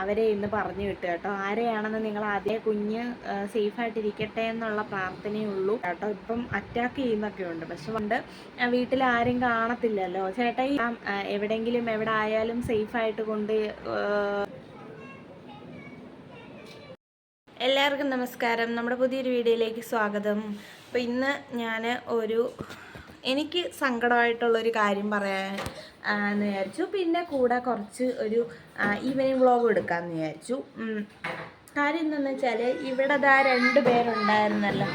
അവരെ ഇന്ന് പറഞ്ഞു വിട്ടു കേട്ടോ. ആരെയാണെന്ന് നിങ്ങൾ ആദ്യം കുഞ്ഞ് സേഫായിട്ടിരിക്കട്ടെ എന്നുള്ള പ്രാർത്ഥനയേ ഉള്ളൂ കേട്ടോ. ഇപ്പം അറ്റാക്ക് ചെയ്യുന്നൊക്കെ ഉണ്ട്. പക്ഷെ കൊണ്ട് വീട്ടിൽ ആരും കാണത്തില്ലല്ലോ. ചേട്ടാ എവിടെങ്കിലും എവിടെ ആയാലും സേഫായിട്ട് കൊണ്ട് എല്ലാവർക്കും നമസ്കാരം. നമ്മുടെ പുതിയൊരു വീഡിയോയിലേക്ക് സ്വാഗതം. അപ്പോൾ ഇന്ന് ഞാൻ ഒരു എനിക്ക് സങ്കടമായിട്ടുള്ളൊരു കാര്യം പറയാൻ എന്ന് വിചാരിച്ചു. പിന്നെ കൂടെ കുറച്ച് ഒരു ഈവനിങ് വ്ളോഗ് എടുക്കാമെന്ന് വിചാരിച്ചു. കാര്യം എന്താണെന്ന് വെച്ചാൽ ഇവിടെ ദാ രണ്ട് പേരുണ്ടായിരുന്നല്ലോ.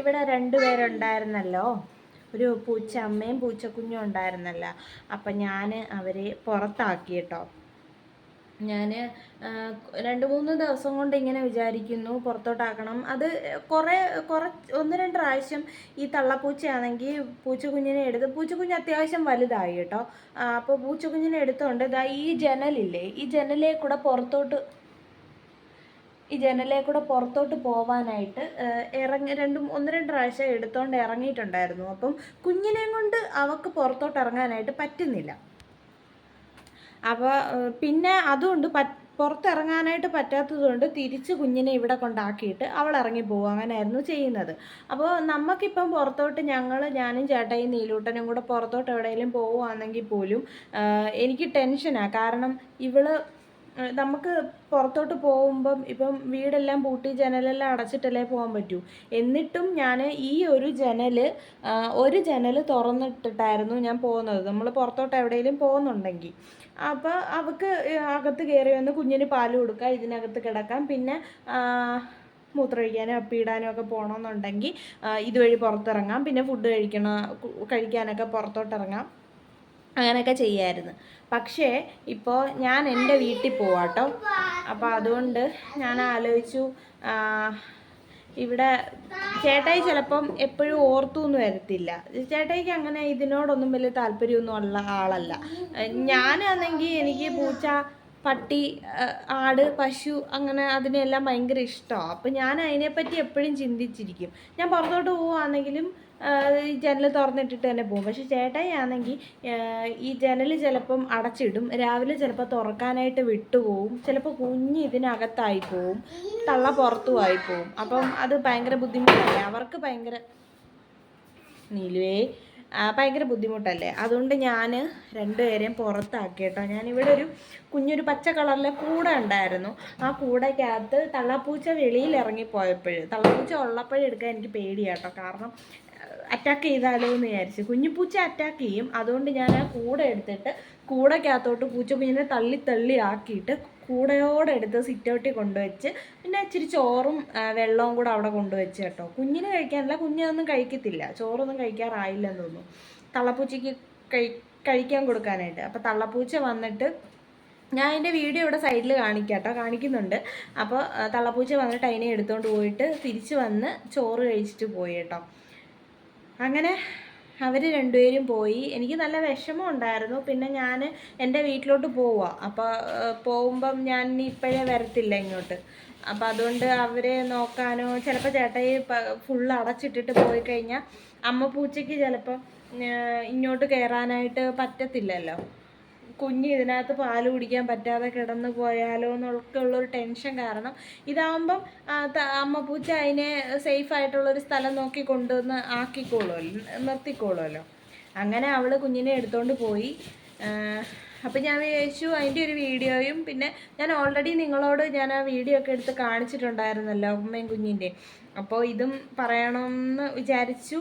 ഇവിടെ രണ്ട് പേരുണ്ടായിരുന്നല്ലോ. ഒരു പൂച്ച അമ്മയും പൂച്ചക്കുഞ്ഞും ഉണ്ടായിരുന്നല്ലോ. അപ്പം ഞാൻ അവരെ പുറത്താക്കി കേട്ടോ. ഞാൻ രണ്ട് മൂന്ന് ദിവസം കൊണ്ട് ഇങ്ങനെ വിചാരിക്കുന്നു പുറത്തോട്ടാക്കണം. അത് കുറേ കുറച്ച് ഒന്ന് രണ്ട് പ്രാവശ്യം ഈ തള്ളപ്പൂച്ചയാണെങ്കിൽ പൂച്ചക്കുഞ്ഞിനെ എടുത്ത് പൂച്ചക്കുഞ്ഞ് അത്യാവശ്യം വലുതായി കേട്ടോ. അപ്പോൾ പൂച്ചക്കുഞ്ഞിനെ എടുത്തുകൊണ്ട് ഇതാ ഈ ജനലില്ലേ ഈ ജനലേ കൂടെ പുറത്തോട്ട് ഈ ജനലേ കൂടെ പുറത്തോട്ട് പോവാനായിട്ട് ഇറങ്ങി രണ്ടും ഒന്ന് രണ്ട് പ്രാവശ്യം എടുത്തോണ്ട് ഇറങ്ങിയിട്ടുണ്ടായിരുന്നു. അപ്പം കുഞ്ഞിനെയും കൊണ്ട് അവക്ക് പുറത്തോട്ട് ഇറങ്ങാനായിട്ട് പറ്റുന്നില്ല. അപ്പോൾ പിന്നെ അതുകൊണ്ട് പറ്റ് പുറത്തിറങ്ങാനായിട്ട് പറ്റാത്തതുകൊണ്ട് തിരിച്ച് കുഞ്ഞിനെ ഇവിടെ കൊണ്ടാക്കിയിട്ട് അവൾ ഇറങ്ങി പോകും അങ്ങനെയായിരുന്നു ചെയ്യുന്നത്. അപ്പോൾ നമുക്കിപ്പം പുറത്തോട്ട് ഞങ്ങൾ ഞാനും ചേട്ടായി നീലൂട്ടനും കൂടെ പുറത്തോട്ട് എവിടെയെങ്കിലും പോവുകയാണെങ്കിൽ പോലും എനിക്ക് ടെൻഷനാണ് കാരണം ഇവൾ നമുക്ക് പുറത്തോട്ട് പോകുമ്പം ഇപ്പം വീടെല്ലാം പൂട്ടി ജനലെല്ലാം അടച്ചിട്ടല്ലേ പോകാൻ പറ്റൂ. എന്നിട്ടും ഞാൻ ഈ ഒരു ജനൽ ഒരു ജനൽ തുറന്നിട്ടിട്ടായിരുന്നു ഞാൻ പോകുന്നത്. നമ്മൾ പുറത്തോട്ട് എവിടെയെങ്കിലും പോകുന്നുണ്ടെങ്കിൽ. അപ്പോൾ അവൾക്ക് അകത്ത് കയറി വന്ന് കുഞ്ഞിന് പാൽ കൊടുക്കുക ഇതിനകത്ത് കിടക്കാം. പിന്നെ മൂത്രമൊഴിക്കാനും അപ്പിയിടാനും ഒക്കെ പോകണമെന്നുണ്ടെങ്കിൽ ഇതുവഴി പുറത്തിറങ്ങാം. പിന്നെ ഫുഡ് കഴിക്കണ കഴിക്കാനൊക്കെ പുറത്തോട്ടിറങ്ങാം. അങ്ങനെയൊക്കെ ചെയ്യായിരുന്നു. പക്ഷേ ഇപ്പോൾ ഞാൻ എന്റെ വീട്ടിൽ പോവാട്ടോ. അപ്പോൾ അതുകൊണ്ട് ഞാൻ ആലോചിച്ചു ഇവിടെ ചേട്ടായി ചിലപ്പം എപ്പോഴും ഓർത്തു എന്ന് വരത്തില്ല. ചേട്ടായിക്ക് അങ്ങനെ ഇതിനോടൊന്നും വലിയ താല്പര്യമൊന്നും ഉള്ള ആളല്ല. ഞാനാണെങ്കിൽ എനിക്ക് പൂച്ച പട്ടി ആട് പശു അങ്ങനെ അതിനെല്ലാം ഭയങ്കര ഇഷ്ടമാണ് അപ്പം ഞാൻ അതിനെപ്പറ്റി എപ്പോഴും ചിന്തിച്ചിരിക്കും. ഞാൻ പുറത്തോട്ട് പോവുകയാണെങ്കിലും ഈ ജനൽ തുറന്നിട്ടിട്ട് തന്നെ പോകും. പക്ഷെ ചേട്ടായിയാണെങ്കിൽ ഈ ജനൽ ചിലപ്പം അടച്ചിടും. രാവിലെ ചിലപ്പോൾ തുറക്കാനായിട്ട് വിട്ടുപോകും ചിലപ്പോൾ കുഞ്ഞ് ഇതിനകത്തായി പോവും. തള്ള പുറത്തുമായി പോവും. അപ്പം അത് ഭയങ്കര ബുദ്ധിമുട്ടല്ലേ? അവർക്ക് ഭയങ്കര നീലുവേ ഭയങ്കര ബുദ്ധിമുട്ടല്ലേ? അതുകൊണ്ട് ഞാൻ രണ്ടുപേരെയും പുറത്താക്കി കേട്ടോ. ഞാനിവിടെ ഒരു കുഞ്ഞൊരു പച്ച കളറിലെ കൂട ഉണ്ടായിരുന്നു. ആ കൂടയ്ക്കകത്ത് തള്ളപ്പൂച്ച വെളിയിൽ ഇറങ്ങിപ്പോയപ്പോൾ തള്ളപ്പൂച്ച ഉള്ളപ്പോഴെടുക്കാൻ എനിക്ക് പേടിയാട്ടോ. കാരണം അറ്റാക്ക് ചെയ്താലോ എന്ന് വിചാരിച്ചു. കുഞ്ഞിപ്പൂച്ച അറ്റാക്ക് ചെയ്യും. അതുകൊണ്ട് ഞാൻ ആ കൂടെ എടുത്തിട്ട് കൂടയ്ക്കകത്തോട്ട് പൂച്ച കുഞ്ഞിനെ തള്ളി തള്ളി ആക്കിയിട്ട് കൂടയോടെ എടുത്ത് സിറ്റൗട്ടിൽ കൊണ്ടുവച്ച് പിന്നെ ഇച്ചിരി ചോറും വെള്ളവും കൂടെ അവിടെ കൊണ്ടുവച്ച് കേട്ടോ. കുഞ്ഞിന് കഴിക്കാനല്ല കുഞ്ഞിനൊന്നും കഴിക്കത്തില്ല. ചോറൊന്നും കഴിക്കാറായില്ലെന്ന് തോന്നുന്നു. തള്ളപ്പൂച്ചയ്ക്ക് കഴി കഴിക്കാൻ കൊടുക്കാനായിട്ട്. അപ്പോൾ തള്ളപ്പൂച്ച വന്നിട്ട് ഞാൻ അതിന്റെ വീഡിയോ ഇവിടെ സൈഡിൽ കാണിക്കാം കേട്ടോ. കാണിക്കുന്നുണ്ട്. അപ്പോൾ തള്ളപ്പൂച്ച വന്നിട്ട് അതിനെ എടുത്തുകൊണ്ട് പോയിട്ട് തിരിച്ച് വന്ന് ചോറ് കഴിച്ചിട്ട് പോയി കേട്ടോ. അങ്ങനെ അവർ രണ്ടുപേരും പോയി. എനിക്ക് നല്ല വിഷമം ഉണ്ടായിരുന്നു. പിന്നെ ഞാൻ എന്റെ വീട്ടിലോട്ട് പോവുക അപ്പോൾ പോകുമ്പം ഞാൻ ഇപ്പോഴേ വരത്തില്ല ഇങ്ങോട്ട്. അപ്പം അതുകൊണ്ട് അവരെ നോക്കാനോ ചിലപ്പോൾ ചേട്ടായി ഫുള്ള് അടച്ചിട്ടിട്ട് പോയി കഴിഞ്ഞാൽ അമ്മ പൂച്ചയ്ക്ക് ചിലപ്പോൾ ഇങ്ങോട്ട് കയറാനായിട്ട് പറ്റത്തില്ലല്ലോ. കുഞ്ഞ് ഇതിനകത്ത് പാൽ കുടിക്കാൻ പറ്റാതെ കിടന്നു പോയാലോ എന്നൊക്കെ ഉള്ളൊരു ടെൻഷൻ കാരണം ഇതാവുമ്പം അമ്മ പൂച്ച അതിനെ സേഫ് ആയിട്ടുള്ളൊരു സ്ഥലം നോക്കി കൊണ്ടുവന്ന് ആക്കിക്കോളുമല്ലോ നിർത്തിക്കോളുമല്ലോ. അങ്ങനെ അവൾ കുഞ്ഞിനെ എടുത്തുകൊണ്ട് പോയി. അപ്പം ഞാൻ വിചാരിച്ചു അതിന്റെ ഒരു വീഡിയോയും പിന്നെ ഞാൻ ഓൾറെഡി നിങ്ങളോട് ഞാൻ ആ വീഡിയോ ഒക്കെ എടുത്ത് കാണിച്ചിട്ടുണ്ടായിരുന്നല്ലോ ഉമ്മയും കുഞ്ഞിന്റെ അപ്പോൾ ഇതും പറയണമെന്ന് വിചാരിച്ചു.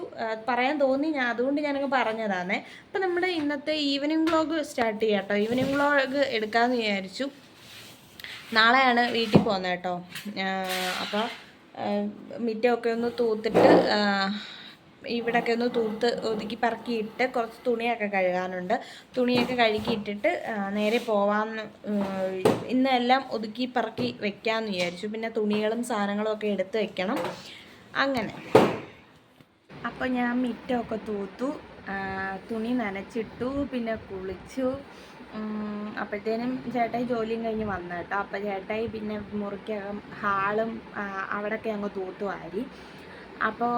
പറയാൻ തോന്നി ഞാൻ അതുകൊണ്ട് ഞാനങ്ങ് പറഞ്ഞതാണ് അപ്പം നമ്മുടെ ഇന്നത്തെ ഈവനിങ് വ്ളോഗ് സ്റ്റാർട്ട് ചെയ്യാം കേട്ടോ ഈവനിങ് വ്ളോഗ് എടുക്കാമെന്ന് വിചാരിച്ചു. നാളെയാണ് വീട്ടിൽ പോകുന്നത് കേട്ടോ അപ്പോൾ മിറ്റമൊക്കെ ഒന്ന് തൂത്തിട്ട് ഇവിടെയൊക്കെ ഒന്ന് തൂത്ത് ഒതുക്കി പറക്കിയിട്ട് കുറച്ച് തുണിയൊക്കെ കഴുകാനുണ്ട്. തുണിയൊക്കെ കഴുകിയിട്ടിട്ട് നേരെ പോവാമെന്ന് ഇന്നെല്ലാം ഒതുക്കി പറക്കി വെക്കാമെന്ന് വിചാരിച്ചു. പിന്നെ തുണികളും സാധനങ്ങളും ഒക്കെ എടുത്ത് വെക്കണം. അങ്ങനെ. അപ്പോൾ ഞാൻ മിറ്റമൊക്കെ തൂത്തു. തുണി നനച്ചിട്ടു പിന്നെ കുളിച്ചു. അപ്പോഴത്തേനും ചേട്ടായി ജോലിയും കഴിഞ്ഞ് വന്നു കേട്ടോ. അപ്പോൾ ചേട്ടായി പിന്നെ മുറിക്കകം ഹാളും അവിടെയൊക്കെ അങ്ങ് തൂത്തു വാരി അപ്പോൾ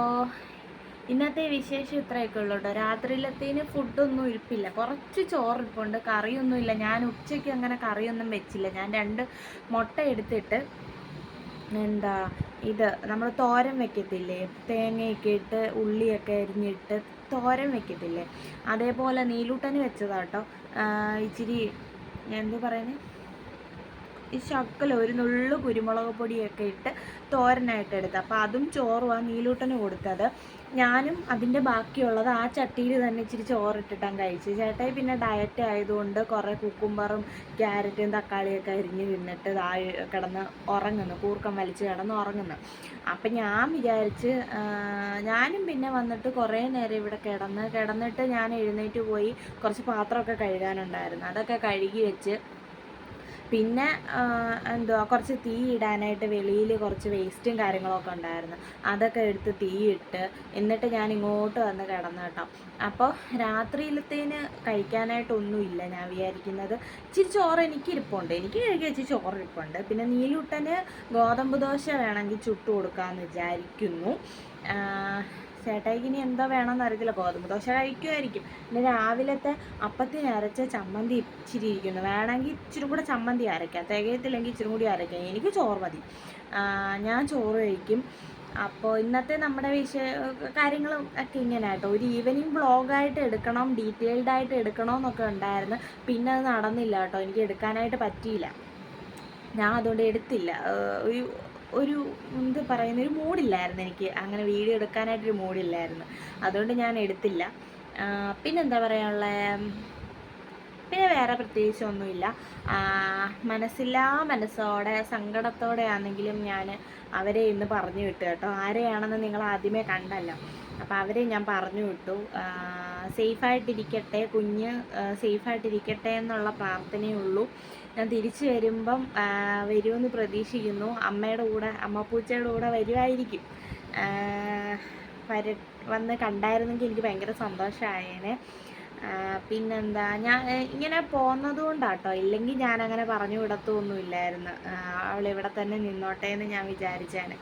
ഇന്നത്തെ വിശേഷം ഇത്രയൊക്കെ ഉള്ളൂ കേട്ടോ. രാത്രിയിലത്തേന് ഫുഡൊന്നും ഇരിപ്പില്ല. കുറച്ച് ചോറിപ്പുണ്ട് കറിയൊന്നും ഇല്ല. ഞാൻ ഉച്ചയ്ക്ക് അങ്ങനെ കറിയൊന്നും വെച്ചില്ല. ഞാൻ രണ്ട് മുട്ട എടുത്തിട്ട് എന്താ ഇത് നമ്മൾ തോരൻ വെക്കത്തില്ലേ? തേങ്ങയൊക്കെ ഇട്ട് ഉള്ളിയൊക്കെ അരിഞ്ഞിട്ട് തോരൻ വെക്കത്തില്ലേ? അതേപോലെ നീലൂട്ടന് വെച്ചതാട്ടോ ഇച്ചിരി എന്ത് പറയുന്നത് ഈ ശക്കല ഒരു നുള്ളു കുരുമുളക് പൊടിയൊക്കെ ഇട്ട് തോരനായിട്ട് എടുത്ത്. അപ്പോൾ അതും ചോറും ആ നീലൂട്ടന് കൊടുത്തത്. ഞാനും അതിന്റെ ബാക്കിയുള്ളത് ആ ചട്ടിയിൽ തന്നെ ഇച്ചിരി ചോറിട്ടിട്ടാണ് കഴിച്ചു ചേട്ടായി പിന്നെ ഡയറ്റ് ആയതുകൊണ്ട് കുറേ കുക്കുംബറും ക്യാരറ്റും തക്കാളിയൊക്കെ അരിഞ്ഞ് തിന്നിട്ട് താഴെ കിടന്ന് ഉറങ്ങുന്നു. കൂർക്കം വലിച്ച് കിടന്ന് ഉറങ്ങുന്നു. അപ്പം ഞാൻ വിചാരിച്ച് ഞാനും പിന്നെ വന്നിട്ട് കുറേ നേരം ഇവിടെ കിടന്ന് കിടന്നിട്ട് ഞാൻ എഴുന്നേറ്റ് പോയി കുറച്ച് പാത്രമൊക്കെ കഴുകാനുണ്ടായിരുന്നു. അതൊക്കെ കഴുകി വെച്ച് പിന്നെ എന്തുവാ കുറച്ച് തീ ഇടാനായിട്ട് വെളിയിൽ കുറച്ച് വേസ്റ്റും കാര്യങ്ങളൊക്കെ ഉണ്ടായിരുന്നു. അതൊക്കെ എടുത്ത് തീയിട്ട് എന്നിട്ട് ഞാൻ ഇങ്ങോട്ട് വന്ന് കിടന്നു കേട്ടോ. അപ്പോൾ രാത്രിയിലത്തേന് കഴിക്കാനായിട്ടൊന്നുമില്ല ഞാൻ വിചാരിക്കുന്നത്. ഇച്ചിരി ചോറ് എനിക്ക് ഇരിപ്പുണ്ട് എനിക്ക് കഴിക്കാൻ ഇച്ചിരി ചോറ് ഇരിപ്പുണ്ട് പിന്നെ നീലുട്ടന് ഗോതമ്പ് ദോശ വേണമെങ്കിൽ ചുട്ടു കൊടുക്കാമെന്ന് വിചാരിക്കുന്നു. ചേട്ടായിക്ക് ഇനി എന്താ വേണമെന്ന് അറിയത്തില്ല. ഗോതമ്പ് ദോശ കഴിക്കുമായിരിക്കും പിന്നെ രാവിലത്തെ അപ്പത്തിന് അരച്ച ചമ്മന്തി ഇച്ചിരി ഇരിക്കുന്നു. വേണമെങ്കിൽ ഇച്ചിരി കൂടെ ചമ്മന്തി അരയ്ക്കാം തികയത്തില്ലെങ്കിൽ ഇച്ചിരി കൂടി അരയ്ക്കാം എനിക്ക് ചോറ് മതി. ഞാൻ ചോറ് കഴിക്കും. അപ്പോൾ ഇന്നത്തെ നമ്മുടെ വിഷയ കാര്യങ്ങളും ഒക്കെ ഇങ്ങനെ കേട്ടോ ഒരു ഈവനിങ് വ്ളോഗായിട്ട് എടുക്കണം ഡീറ്റെയിൽഡ് ആയിട്ട് എടുക്കണം എന്നൊക്കെ ഉണ്ടായിരുന്നു. പിന്നെ അത് നടന്നില്ല കേട്ടോ. എനിക്ക് എടുക്കാനായിട്ട് പറ്റിയില്ല. ഞാൻ അതുകൊണ്ട് എടുത്തില്ല. ഒരു ഒരു എന്ത് പറയുന്ന ഒരു മൂഡില്ലായിരുന്നു എനിക്ക്. അങ്ങനെ വീഡിയോ എടുക്കാനായിട്ടൊരു മൂഡില്ലായിരുന്നു. അതുകൊണ്ട് ഞാൻ എടുത്തില്ല. പിന്നെന്താ പറയാനുള്ള? പിന്നെ വേറെ പ്രത്യേകിച്ചൊന്നുമില്ല മനസ്സില്ലാ മനസ്സോടെ സങ്കടത്തോടെ ആണെങ്കിലും ഞാൻ അവരെ ഇന്ന് പറഞ്ഞു വിട്ടു കേട്ടോ. ആരെയാണെന്ന് നിങ്ങൾ ആദ്യമേ കണ്ടല്ലോ. അപ്പോൾ അവരെ ഞാൻ പറഞ്ഞു വിട്ടു. സേഫായിട്ടിരിക്കട്ടെ കുഞ്ഞ് സേഫായിട്ടിരിക്കട്ടെ എന്നുള്ള പ്രാർത്ഥനയേ ഉള്ളൂ ഞാൻ തിരിച്ചു വരുമ്പം വരുമെന്ന് പ്രതീക്ഷിക്കുന്നു. അമ്മയുടെ കൂടെ അമ്മ പൂച്ചയുടെ കൂടെ വരുമായിരിക്കും വര വന്ന് കണ്ടായിരുന്നെങ്കിൽ എനിക്ക് ഭയങ്കര സന്തോഷമായേനെ. പിന്നെന്താ ഞാൻ ഇങ്ങനെ പോകുന്നത് കൊണ്ടാട്ടോ ഇല്ലെങ്കിൽ ഞാനങ്ങനെ പറഞ്ഞു വിടത്തൊന്നുമില്ലായിരുന്നു. അവൾ ഇവിടെ തന്നെ നിന്നോട്ടെ എന്ന് ഞാൻ വിചാരിച്ചാണ്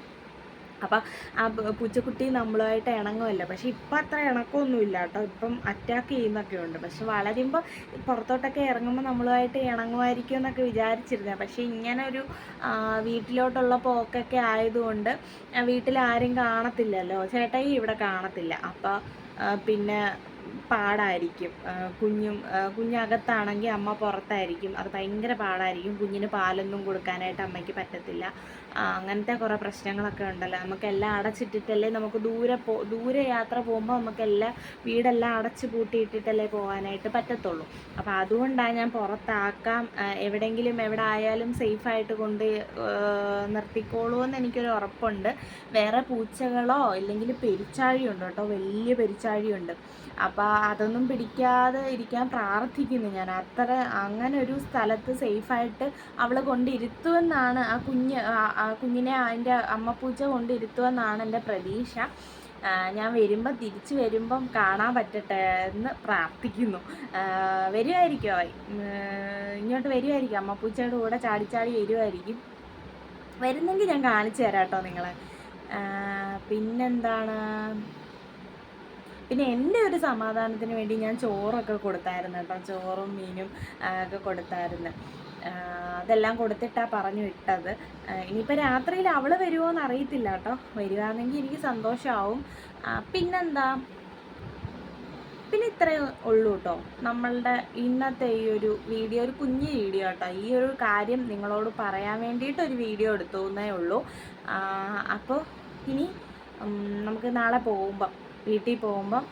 അപ്പം ആ പൂച്ചക്കുട്ടി നമ്മളുമായിട്ട് ഇണങ്ങുമല്ലോ പക്ഷെ ഇപ്പം അത്ര ഇണക്കമൊന്നുമില്ല കേട്ടോ ഇപ്പം അറ്റാക്ക് ചെയ്യുന്നൊക്കെ ഉണ്ട്. പക്ഷെ വളരുമ്പോൾ പുറത്തോട്ടൊക്കെ ഇറങ്ങുമ്പോൾ നമ്മളുമായിട്ട് ഇണങ്ങുമായിരിക്കും എന്നൊക്കെ വിചാരിച്ചിരുന്നത് പക്ഷേ ഇങ്ങനെ ഒരു വീട്ടിലോട്ടുള്ള പോക്കൊക്കെ ആയതുകൊണ്ട് വീട്ടിൽ ആരും കാണത്തില്ലല്ലോ. ചേട്ടായി ഇവിടെ കാണത്തില്ല. അപ്പം പിന്നെ പാടായിരിക്കും. കുഞ്ഞും കുഞ്ഞകത്താണെങ്കിൽ അമ്മ പുറത്തായിരിക്കും. അത് ഭയങ്കര പാടായിരിക്കും. കുഞ്ഞിന് പാലൊന്നും കൊടുക്കാനായിട്ട് അമ്മയ്ക്ക് പറ്റത്തില്ല. അങ്ങനത്തെ കുറേ പ്രശ്നങ്ങളൊക്കെ ഉണ്ടല്ലോ. നമുക്കെല്ലാം അടച്ചിട്ടിട്ടല്ലേ നമുക്ക് ദൂരെ പോ ദൂരെ യാത്ര പോകുമ്പോൾ നമുക്കെല്ലാം വീടെല്ലാം അടച്ചു പൂട്ടിയിട്ടിട്ടല്ലേ പോകാനായിട്ട് പറ്റത്തുള്ളൂ. അപ്പോൾ അതുകൊണ്ടാണ് ഞാൻ പുറത്താക്കാം. എവിടെയെങ്കിലും എവിടെ ആയാലും സേഫായിട്ട് കൊണ്ട് നിർത്തിക്കോളൂ എന്ന് എനിക്കൊരു ഉറപ്പുണ്ട്. വേറെ പൂച്ചകളോ ഇല്ലെങ്കിൽ പെരിച്ചാഴിയുണ്ട് കേട്ടോ. വലിയ പെരിച്ചാഴിയുണ്ട്. അപ്പോൾ അതൊന്നും പിടിക്കാതെ ഇരിക്കാൻ പ്രാർത്ഥിക്കുന്നു ഞാൻ. അത്ര അങ്ങനെ ഒരു സ്ഥലത്ത് സേഫായിട്ട് അവളെ കൊണ്ടിരുത്തുമെന്നാണ് ആ കുഞ്ഞ് ആ കുഞ്ഞിനെ അതിന്റെ അമ്മപ്പൂച്ച കൊണ്ടിരുത്തുമെന്നാണ് എന്റെ പ്രതീക്ഷ. ഞാൻ വരുമ്പം തിരിച്ചു വരുമ്പം കാണാൻ പറ്റട്ടെ എന്ന് പ്രാർത്ഥിക്കുന്നു. വരുമായിരിക്കും അവൻ ഇങ്ങോട്ട് വരുമായിരിക്കും അമ്മപ്പൂച്ചയുടെ കൂടെ ചാടി ചാടി വരുമായിരിക്കും വരുന്നെങ്കിൽ ഞാൻ കാണിച്ചു തരാം കേട്ടോ നിങ്ങളെ. പിന്നെന്താണ്? പിന്നെ എന്റെ ഒരു സമാധാനത്തിന് വേണ്ടി ഞാൻ ചോറൊക്കെ കൊടുത്തായിരുന്നു കേട്ടോ. ചോറും മീനും ഒക്കെ കൊടുത്തായിരുന്നു. അതെല്ലാം കൊടുത്തിട്ടാണ് പറഞ്ഞു വിട്ടത്. ഇനിയിപ്പോൾ രാത്രിയിൽ അവൾ വരുമോ എന്ന് അറിയത്തില്ല കേട്ടോ. വരികയാണെങ്കിൽ എനിക്ക് സന്തോഷമാവും പിന്നെന്താ? പിന്നെ ഇത്രയേ ഉള്ളൂ കേട്ടോ. നമ്മളുടെ ഇന്നത്തെ ഈ ഒരു വീഡിയോ ഒരു കുഞ്ഞ് വീഡിയോ കേട്ടോ. ഈ ഒരു കാര്യം നിങ്ങളോട് പറയാൻ വേണ്ടിയിട്ട് ഒരു വീഡിയോ എടുത്തു എന്നേ ഉള്ളൂ. അപ്പോൾ ഇനി നമുക്ക് നാളെ പോകുമ്പം വീട്ടിൽ പോകുമ്പം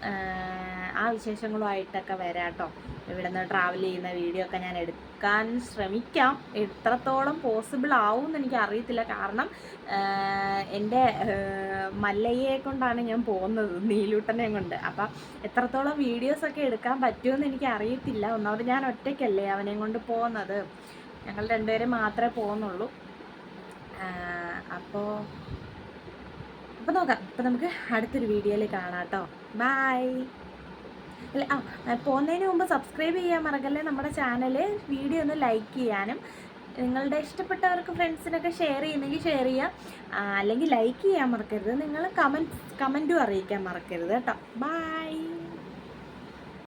ആ വിശേഷങ്ങളുമായിട്ടൊക്കെ വരാം കേട്ടോ ഇവിടെ നിന്ന് ട്രാവൽ ചെയ്യുന്ന വീഡിയോ ഒക്കെ ഞാൻ എടുക്കാൻ ശ്രമിക്കാം. എത്രത്തോളം പോസിബിൾ ആവും എന്ന് എനിക്ക് അറിയത്തില്ല. കാരണം എന്റെ മല്ലയെ കൊണ്ടാണ് ഞാൻ പോകുന്നത് നീലൂട്ടനെ കൊണ്ട്. അപ്പം എത്രത്തോളം വീഡിയോസൊക്കെ എടുക്കാൻ പറ്റുമെന്ന് എനിക്ക് അറിയത്തില്ല. ഒന്നാമത് ഞാൻ ഒറ്റയ്ക്കല്ലേ അവനെ കൊണ്ട് പോകുന്നത്. ഞങ്ങൾ രണ്ടുപേരും മാത്രമേ പോകുന്നുള്ളൂ. അപ്പോൾ അപ്പോൾ നോക്കാം. അപ്പോൾ നമുക്ക് അടുത്തൊരു വീഡിയോയിൽ കാണാം കേട്ടോ. ബായ് അല്ല? ആ പോകുന്നതിന് മുമ്പ് സബ്സ്ക്രൈബ് ചെയ്യാൻ മറക്കല്ലേ നമ്മുടെ ചാനൽ വീഡിയോ ഒന്ന് ലൈക്ക് ചെയ്യാനും നിങ്ങളുടെ ഇഷ്ടപ്പെട്ടവർക്ക് ഫ്രണ്ട്സിനൊക്കെ ഷെയർ ചെയ്യുന്നെങ്കിൽ ഷെയർ ചെയ്യാം. അല്ലെങ്കിൽ ലൈക്ക് ചെയ്യാൻ മറക്കരുത്. നിങ്ങൾ കമന്റ് കമന്റും അറിയിക്കാൻ മറക്കരുത് കേട്ടോ. ബൈ